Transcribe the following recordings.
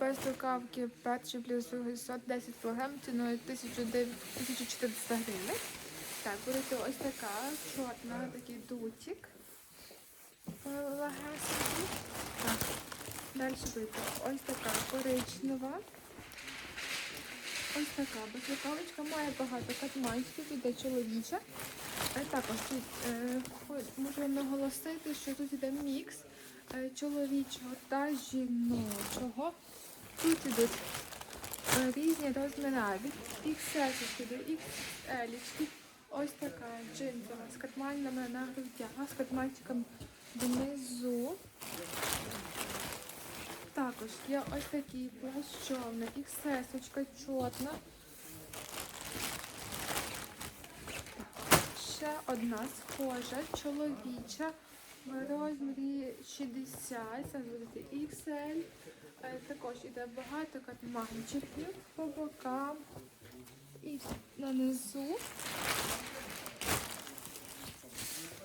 без рукавки перший плюс другий сорт 10 кг ціною 1400 гривень. Так, буде ось така чорна, такий дутик. Легесенький. Так. Далі буде ось така коричнева. Ось така безрукавочка має багато катманчиків, іде чоловіча. Е, Також тут е, можу наголосити, що тут іде мікс е, чоловічого та жіночого. Тут ідуть е, різні розміри від XS до XL. Ось така джинсова з катманами на грудях, з катманчиком внизу. Також є ось такий плащовний, XS чорна. Ще одна схожа, чоловіча в розмірі 60, це буде XL. Е, Також іде багато катманчиків по бокам і нанизу.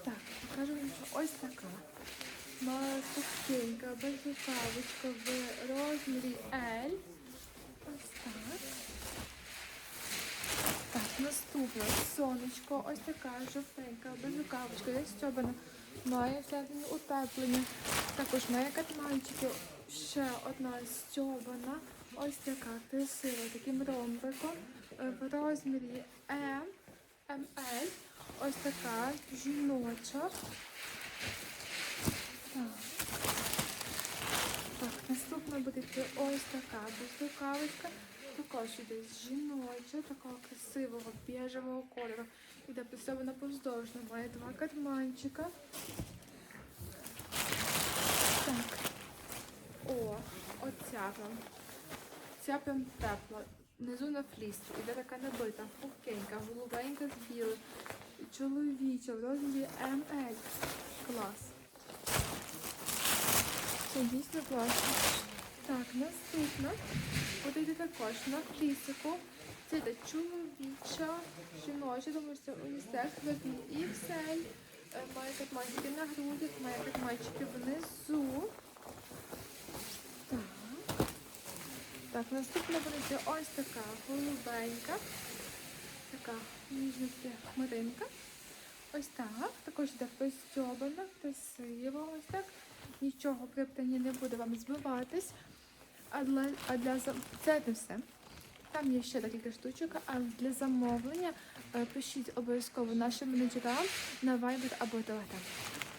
Так, покажу вам, що ось така. Мала сукенька, безрукавочка в розмірі L. Ось так. Так, наступна сонечко, ось така жовтенька, безрукавочка, як стьобана. Має всередині утеплення. Також має катманчики. Ще одна стьобана. Ось така красива, таким ромбиком е, в розмірі M, ML. Ось така жіноча. Так, наступна буде ось така безрукавочка. Також іде жіноча, такого красивого біжевого кольору. Іде писована повздовжно, має два катманчика. Так. О, оця прям. Ця прям тепла. Внизу на флісі. Іде така набита, пухкенька, голубенька з білим. Чоловіча в розмірі МЛ. Клас. Це дійсно класно. Так, наступна. Буде йде також на флісику. Це йде чоловіча, жіноча, тому що унісекс розмір XL. Е, Має катманчики на грудях, має катманчики внизу. Так. Так, наступна буде ось така голубенька. Така ніжності хмаринка. Ось так. Також йде постьобана, красиво. Ось так. Нічого при не буде вам збиватись. А для, а для це не все. Там є ще декілька штучок, а для замовлення е, пишіть обов'язково нашим менеджерам на Viber або Telegram.